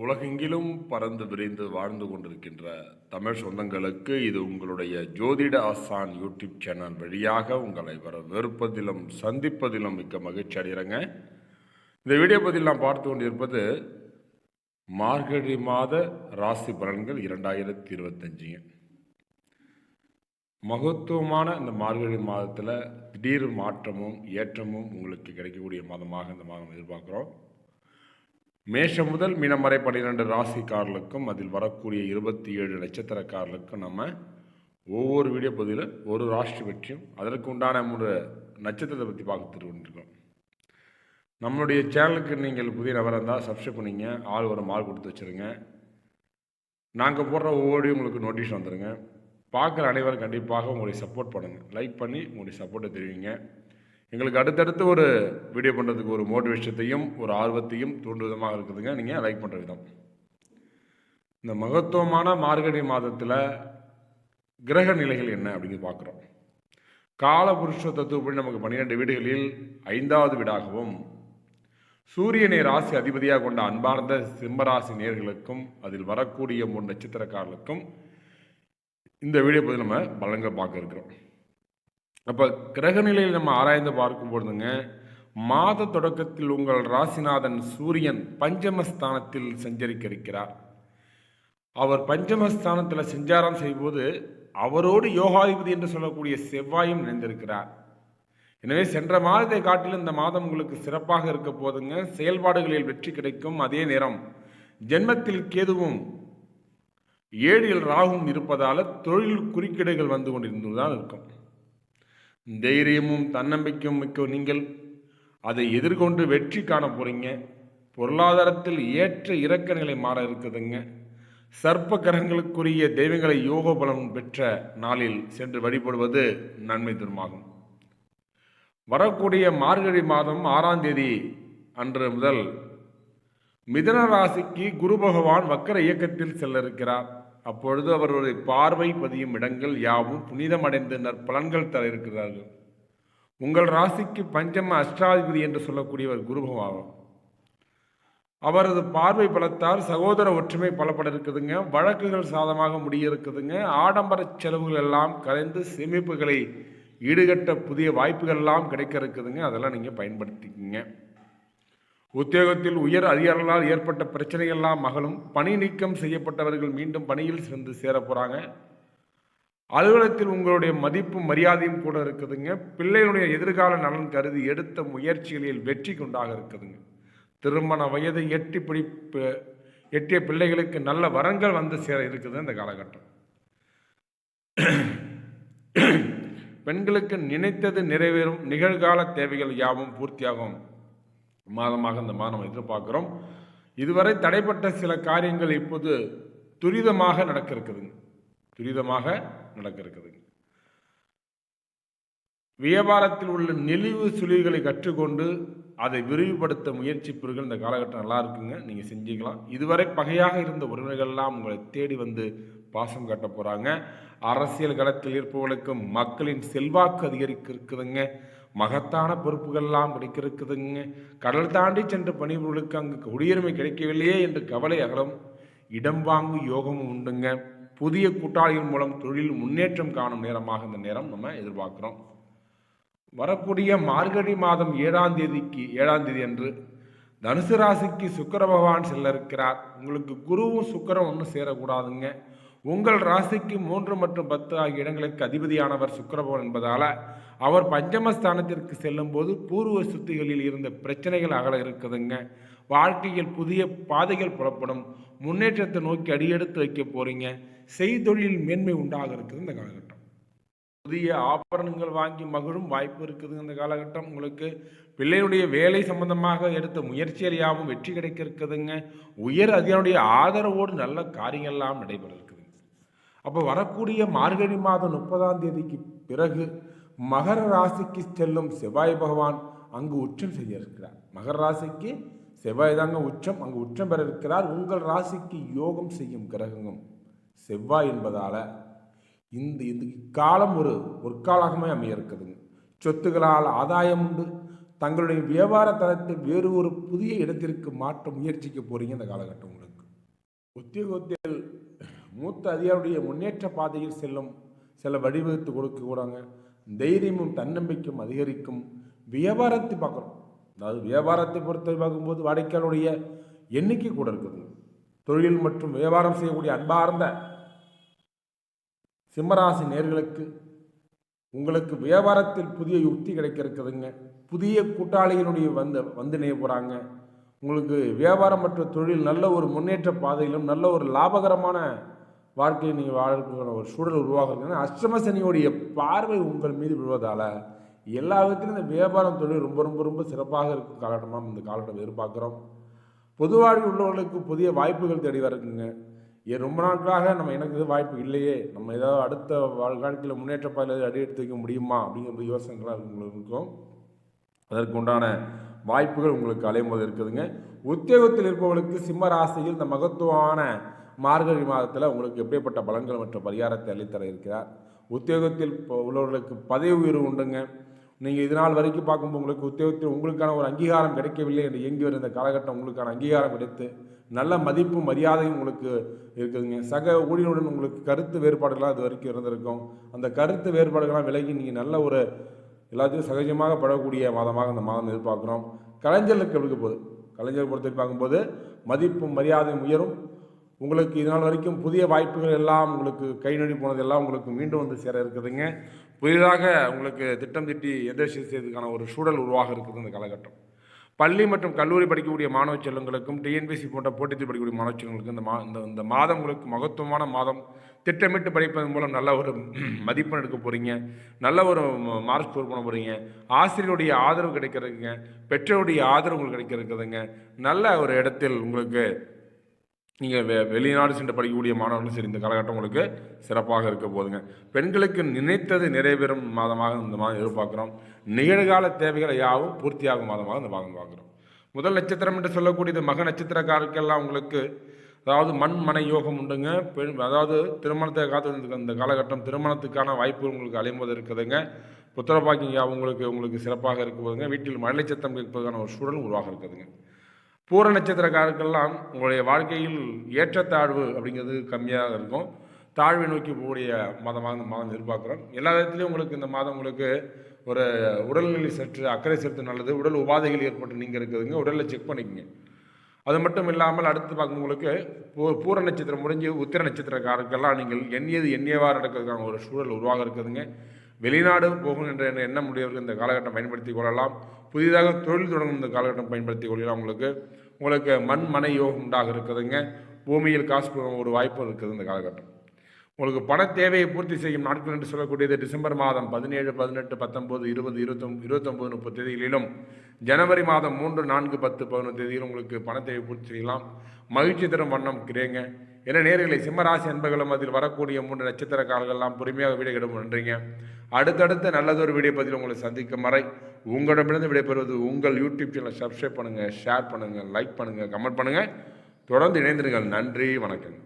உலகெங்கிலும் பறந்து விரிந்து வாழ்ந்து கொண்டிருக்கின்ற தமிழ் சொந்தங்களுக்கு இது உங்களுடைய ஜோதிட ஆசான் யூடியூப் சேனல் வழியாக உங்களை வரவேற்பதிலும் சந்திப்பதிலும் மிக்க மகிழ்ச்சி அடைகிறேங்க. இந்த வீடியோ பதில் நாம் பார்த்து கொண்டிருப்பது மார்கழி மாத ராசி பலன்கள் இரண்டாயிரத்தி இருபத்தஞ்சிங்க. மகத்துவமான இந்த மார்கழி மாதத்தில் திடீர் மாற்றமும் ஏற்றமும் உங்களுக்கு கிடைக்கக்கூடிய மாதமாக இந்த மாதம் எதிர்பார்க்குறோம். மேஷம் முதல் மீனம் வரை பன்னிரெண்டு ராசிக்காரர்களுக்கும் அதில் வரக்கூடிய இருபத்தி ஏழு நட்சத்திரக்காரர்களுக்கும் நம்ம ஒவ்வொரு வீடியோ பதிவில் ஒரு ராசி பற்றியும் அதற்கு உண்டான மூன்று நட்சத்திரத்தை பற்றி பார்த்துட்டு கொண்டிருக்கோம் நம்மளுடைய சேனலுக்கு நீங்கள் புதிய நபராக இருந்தால் சப்ஸ்கிரைப் பண்ணிங்க ஆள் ஒரு மால் கொடுத்து வச்சுருங்க. நாங்கள் போடுற ஒவ்வொரு உங்களுக்கு நோட்டீஸ் வந்துடுங்க பார்க்குற அனைவரும் கண்டிப்பாக உங்களுடைய சப்போர்ட் பண்ணுங்கள் லைக் பண்ணி உங்களுடைய சப்போர்ட்டை தெரிவிங்க. எங்களுக்கு அடுத்தடுத்து ஒரு வீடியோ பண்ணுறதுக்கு ஒரு மோட்டிவேஷத்தையும் ஒரு ஆர்வத்தையும் தூண்டும் விதமாக இருக்குதுங்க. நீங்கள் லைக் பண்ணுற விதம். இந்த மகத்துவமான மார்கழி மாதத்தில் கிரக நிலைகள் என்ன அப்படின்னு பார்க்குறோம். காலபுருஷ தத்துவப்படி நமக்கு பன்னிரெண்டு வீடுகளில் ஐந்தாவது வீடாகவும் சூரியனை ராசி அதிபதியாக கொண்ட அன்பார்ந்த சிம்மராசி நேர்களுக்கும் அதில் வரக்கூடிய மூணு நட்சத்திரக்காரர்களுக்கும் இந்த வீடியோ பற்றி நம்ம பலன்கள் பார்க்க இருக்கிறோம். அப்போ கிரக நிலையில் நம்ம ஆராய்ந்து பார்க்கும் பொழுதுங்க மாத தொடக்கத்தில் உங்கள் ராசிநாதன் சூரியன் பஞ்சமஸ்தானத்தில் சஞ்சரிக்க இருக்கிறார் அவர் பஞ்சமஸ்தானத்தில் சஞ்சாரம் செய்யும்போது அவரோடு யோகாதிபதி என்று சொல்லக்கூடிய செவ்வாயும் இணைந்திருக்கிறார். எனவே சென்ற மாதத்தை காட்டிலும் இந்த மாதம் உங்களுக்கு சிறப்பாக இருக்க போதுங்க. செயல்பாடுகளில் வெற்றி கிடைக்கும். அதே நேரம் ஜென்மத்தில் கேதுவும் ஏழில் ராகும் இருப்பதால் தொழில் குறுக்கீடுகள் வந்து கொண்டிருந்து தான் இருக்கும். தைரியமும் தன்னம்பிக்கையும் மிக்க நீங்கள் அதை எதிர்கொண்டு வெற்றி காண போறீங்க. பொருளாதாரத்தில் ஏற்ற இறக்க நிலை மாற இருக்குதுங்க. சர்ப்ப கிரகங்களுக்குரிய தெய்வங்களை யோக பலம் பெற்ற நாளில் சென்று வழிபடுவது நன்மை தருமாகும். வரக்கூடிய மார்கழி மாதம் ஆறாம் தேதி அன்று முதல் மிதன ராசிக்கு குரு பகவான் வக்கர இயக்கத்தில் செல்ல இருக்கிறார் அப்பொழுது அவருடைய பார்வை பதியும் இடங்கள் யாவும் புனிதமடைந்து நற்பலன்கள் தர இருக்கிறார்கள் உங்கள் ராசிக்கு பஞ்சம அஷ்டாதிபதி என்று சொல்லக்கூடியவர் குரு அவரது பார்வை பலத்தால் சகோதர ஒற்றுமை பலப்பட இருக்குதுங்க வழக்குகள் சாதமாக முடிய இருக்குதுங்க ஆடம்பர செலவுகள் எல்லாம் கலைந்து சேமிப்புகளை ஈடுகட்ட புதிய வாய்ப்புகள் எல்லாம் கிடைக்க இருக்குதுங்க அதெல்லாம் நீங்கள் பயன்படுத்திக்கங்க. உத்தியோகத்தில் உயர் அதிகாரிகளால் ஏற்பட்ட பிரச்சனைகள்லாம் மகளும் பணி நீக்கம் செய்யப்பட்டவர்கள் மீண்டும் பணியில் சென்று சேர போகிறாங்க அலுவலகத்தில் உங்களுடைய மதிப்பும் மரியாதையும் கூட இருக்குதுங்க. பிள்ளைகளுடைய எதிர்கால நலன் கருதி எடுத்த முயற்சிகளில் வெற்றி கொண்டாக இருக்குதுங்க. திருமண வயதை எட்டி பிடிப்பு எட்டிய பிள்ளைகளுக்கு நல்ல வரங்கள் வந்து சேர இருக்குது இந்த காலகட்டம். பெண்களுக்கு நினைத்தது நிறைவேறும் நிகழ்கால தேவைகள் யாவும் பூர்த்தியாகும். மாதமாக இந்த மாதம் எதிர்பார்க்குறோம். இதுவரை தடைப்பட்ட சில காரியங்கள் இப்போது துரிதமாக நடக்க இருக்குதுங்க துரிதமாக நடக்க இருக்குதுங்க வியாபாரத்தில் உள்ள நெளிவு சுழிவுகளை கற்றுக்கொண்டு அதை விரிவுபடுத்த முயற்சிப்பீர்கள் இந்த காலகட்டம் நல்லா இருக்குங்க. நீங்கள் செஞ்சுக்கலாம். இதுவரை பகையாக இருந்த உறவுகள்லாம் உங்களை தேடி வந்து பாசம் கட்ட போகிறாங்க அரசியல் களத்தில் இருப்பவர்களுக்கு மக்களின் செல்வாக்கு அதிகரிக்க இருக்குதுங்க மகத்தான பொறுப்புகள்லாம் கிடைக்கிறதுங்க கடல் தாண்டி சென்ற பணிபுர்களுக்கு அங்கு குடியுரிமை கிடைக்கவில்லையே என்று கவலை அகலம். இடம் வாங்கு யோகமும் உண்டுங்க. புதிய கூட்டாளிகள் மூலம் தொழில் முன்னேற்றம் காணும் நேரமாக இந்த நேரம் நம்ம எதிர்பார்க்குறோம். வரக்கூடிய மார்கழி மாதம் ஏழாம் தேதிக்கு ஏழாம் தேதி அன்று தனுசு ராசிக்கு சுக்கர பகவான் செல்ல இருக்கிறார் உங்களுக்கு குருவும் சுக்கரம் ஒன்றும் சேரக்கூடாதுங்க. உங்கள் ராசிக்கு மூன்று மற்றும் பத்து ஆகிய இடங்களுக்கு அதிபதியானவர் சுக்கரபவன் என்பதால் அவர் பஞ்சமஸ்தானத்திற்கு செல்லும் போது பூர்வ சுத்திகளில் இருந்த பிரச்சனைகள் அகல இருக்குதுங்க. வாழ்க்கையில் புதிய பாதைகள் புலப்படும் முன்னேற்றத்தை நோக்கி அடியெடுத்து வைக்க போறீங்க. செய்தொழில் மேன்மை உண்டாக இருக்குது இந்த காலகட்டம். புதிய ஆபரணங்கள் வாங்கி மகிழும் வாய்ப்பு இருக்குது இந்த காலகட்டம். உங்களுக்கு பிள்ளையுடைய வேலை சம்பந்தமாக எடுத்த முயற்சிகள் யாவும் வெற்றி கிடைக்க இருக்குதுங்க. உயர் அதிகாரியுடைய ஆதரவோடு நல்ல காரியங்கள்லாம் நடைபெற இருக்குதுங்க. அப்போ வரக்கூடிய மார்கழி மாதம் முப்பதாம் தேதிக்கு பிறகு மகர ராசிக்கு செல்லும் செவ்வாய் பகவான் அங்கு உச்சம் செய்ய இருக்கிறார். மகர ராசிக்கு செவ்வாய் தாங்க உச்சம். அங்கு உச்சம் பெற இருக்கிறார். உங்கள் ராசிக்கு யோகம் செய்யும் கிரகமும் செவ்வாய் என்பதால் இந்த இந்த இக்காலம் ஒரு பொற்காலகமே அமைய இருக்குதுங்க சொத்துகளால் ஆதாயம் உண்டு. தங்களுடைய வியாபார தளத்தை வேறு ஒரு புதிய இடத்திற்கு மாற்ற முயற்சிக்க போறீங்க இந்த காலகட்டம் உங்களுக்கு. உத்தியோகத்தில் மூத்த அதிகாரியுடைய முன்னேற்ற பாதையில் செல்லும் சில வழிவகுத்து கொடுக்க கூடாங்க தைரியமும் தன்னம்பிக்கையும் அதிகரிக்கும் வியாபாரத்தை பார்க்குறோம். அதாவது வியாபாரத்தை பொறுத்த பார்க்கும்போது வாடிக்கையாளருடைய எண்ணிக்கை கூட இருக்குதுங்க தொழில் மற்றும் வியாபாரம் செய்யக்கூடிய அன்பார்ந்த சிம்மராசி நேர்களுக்கு உங்களுக்கு வியாபாரத்தில் புதிய யுக்தி கிடைக்க இருக்குதுங்க புதிய கூட்டாளிகளுடைய வந்து வந்து இணைய போகிறாங்க உங்களுக்கு வியாபாரம் மற்றும் தொழில் நல்ல ஒரு முன்னேற்ற பாதையிலும் நல்ல ஒரு லாபகரமான வாழ்க்கையை நீங்கள் வாழ்க்கையான ஒரு சூழல் உருவாகுதுன்னா அஷ்டம சனியோடைய பார்வை உங்கள் மீது விழுவதால் எல்லா விதத்திலும் இந்த வியாபாரம் தொழில் ரொம்ப ரொம்ப ரொம்ப சிறப்பாக இருக்கும் காலகட்டமாக இந்த காலகட்டம் எதிர்பார்க்குறோம். பொது வாழ்வில் உள்ளவர்களுக்கு புதிய வாய்ப்புகள் தேடி வருதுங்க. ஏன் ரொம்ப நாட்களாக நம்ம எனக்கு இது வாய்ப்பு இல்லையே. நம்ம ஏதாவது அடுத்த வாழ்க்கையில் முன்னேற்ற பாதையில் அடி எடுத்து வைக்க முடியுமா? அப்படிங்கிற யோசனைகளாக இருக்கும். அதற்கு உண்டான வாய்ப்புகள் உங்களுக்கு அலையும்போது இருக்குதுங்க. உத்தியோகத்தில் இருப்பவர்களுக்கு சிம்ம ராசியில் இந்த மகத்துவமான மார்கழி மாதத்தில் உங்களுக்கு எப்படிப்பட்ட பலன்கள் மற்றும் பரிகாரத்தை அளித்தர இருக்கிறார்? உத்தியோகத்தில் இப்போ உள்ளவர்களுக்கு பதவி உயர்வு உண்டுங்க. நீங்கள் இது நாள் வரைக்கும் பார்க்கும்போது உங்களுக்கு உத்தியோகத்தில் உங்களுக்கான ஒரு அங்கீகாரம் கிடைக்கவில்லை என்று இயங்கி வரும் இந்த காலகட்டம் உங்களுக்கான அங்கீகாரம் கிடைத்து நல்ல மதிப்பும் மரியாதையும் உங்களுக்கு இருக்குதுங்க. சக ஊழியருடன் உங்களுக்கு கருத்து வேறுபாடுகளாக இது வரைக்கும் இருந்திருக்கும். அந்த கருத்து வேறுபாடுகளாக விலகி நீங்கள் நல்ல ஒரு எல்லாத்தையும் சகஜமாக படக்கூடிய மாதமாக இந்த மாதம் எதிர்பார்க்குறோம். கலைஞர்களுக்கு எப்படி போகுது? கலைஞர் பொறுத்து பார்க்கும்போது மதிப்பும் மரியாதையும் உயரும். உங்களுக்கு இதனால் வரைக்கும் புதிய வாய்ப்புகள் எல்லாம் உங்களுக்கு கை நடி போனதெல்லாம் உங்களுக்கு மீண்டும் வந்து சேர இருக்குதுங்க. புதிதாக உங்களுக்கு திட்டம் திட்டி எந்த விஷயம் செய்யறதுக்கான ஒரு சூழல் உருவாக இருக்குது இந்த காலகட்டம். பள்ளி மற்றும் கல்லூரி படிக்கக்கூடிய மாணவ செல்வங்களுக்கும் டிஎன்பிசி போன்ற போட்டித்து படிக்கக்கூடிய மாணவ செல்வங்களுக்கும் இந்த மா இந்த இந்த மாதம் உங்களுக்கு மகத்துவமான மாதம். திட்டமிட்டு படிப்பதன் மூலம் நல்ல ஒரு மதிப்பெண் எடுக்க போகிறீங்க நல்ல ஒரு மார்க் ஸ்கோர் பண்ண போகிறீங்க ஆசிரியருடைய ஆதரவு கிடைக்கிறதுங்க. பெற்றோருடைய ஆதரவு உங்களுக்கு கிடைக்கிறதுங்க. நல்ல ஒரு இடத்தில் உங்களுக்கு நீங்கள் வெ வெளிநாடு சென்று படிக்கக்கூடிய மாணவர்களும் சரி இந்த காலகட்டம் உங்களுக்கு சிறப்பாக இருக்க போதுங்க. பெண்களுக்கு நினைத்தது நிறைவேறும் மாதமாக இந்த மாதம் எதிர்பார்க்குறோம். நிகழ்கால தேவைகளை யாவும் பூர்த்தியாகும் மாதமாக இந்த மாதம் பார்க்குறோம். முதல் நட்சத்திரம் என்று சொல்லக்கூடியது மக நட்சத்திரக்காரருக்கெல்லாம் உங்களுக்கு அதாவது மண் மனை யோகம் உண்டுங்க. பெண் அதாவது திருமணத்தை காத்து இந்த காலகட்டம் திருமணத்துக்கான வாய்ப்பு உங்களுக்கு அலையும்போது இருக்குதுங்க. புத்திரபாக்கியம் யாவும் உங்களுக்கு உங்களுக்கு சிறப்பாக இருக்குதுங்க வீட்டில் மழை சத்தம் கேட்பதற்கான ஒரு சூழல் உருவாக இருக்குதுங்க. பூர நட்சத்திரக்காரர்கள்லாம் உங்களுடைய வாழ்க்கையில் ஏற்றத்தாழ்வு அப்படிங்கிறது கம்மியாக இருக்கும். தாழ்வை நோக்கி போகக்கூடிய மாதமாக இந்த மாதம் எதிர்பார்க்குறோம். எல்லா விதத்துலையும் உங்களுக்கு இந்த மாதம் உங்களுக்கு ஒரு உடல்நிலை சற்று அக்கறை செலுத்த நல்லது. உடல் உபாதைகள் ஏற்பட்டு நீங்கள் இருக்குதுங்க உடலில் செக் பண்ணிக்கங்க. அது மட்டும் இல்லாமல் அடுத்து பார்க்கும்போது பூ பூர நட்சத்திரம் முடிஞ்சு உத்திர நட்சத்திரக்காரர்கள்லாம் நீங்கள் எண்ணியது எண்ணியவாறு நடக்கிறதுக்கான ஒரு சூழல் உருவாக இருக்குதுங்க. வெளிநாடு போகும் என்ற எண்ணம் முடியவர்கள் இந்த காலகட்டம் பயன்படுத்தி கொள்ளலாம். புதிதாக தொழில் தொடங்கும் இந்த காலகட்டம் பயன்படுத்தி கொள்ளலாம் உங்களுக்கு. உங்களுக்கு மண் மனை யோகம் உண்டாக இருக்குதுங்க. பூமியில் காசு ஒரு வாய்ப்பு இருக்குது இந்த காலகட்டம். உங்களுக்கு பண தேவையை பூர்த்தி செய்யும் நாட்கள் என்று சொல்லக்கூடியது டிசம்பர் மாதம் பதினேழு பதினெட்டு பத்தொம்போது இருபது இருபத்தொம் இருபத்தொம்போது முப்பது தேதிகளிலும் ஜனவரி மாதம் மூன்று நான்கு பத்து பதினொன்று தேதியிலும் உங்களுக்கு பண தேவை பூர்த்தி செய்யலாம். மகிழ்ச்சி தரும் வண்ணம் கிரேங்க என நேர்களை சிம்மராசி அன்பர்களும் அதில் வரக்கூடிய மூன்று நட்சத்திர காலங்கள்லாம் பொறுமையாக வீடியோ கிடும் நன்றிங்க. அடுத்தடுத்த நல்லதொரு வீடியோ பதில் உங்களை சந்திக்கும் வரை உங்களிடமிருந்து விடைபெறுவது உங்கள் யூடியூப் சேனலை சப்ஸ்கிரைப் பண்ணுங்கள் ஷேர் பண்ணுங்கள் லைக் பண்ணுங்கள் கமெண்ட் பண்ணுங்கள் தொடர்ந்து இணைந்திருங்கள். நன்றி வணக்கம்.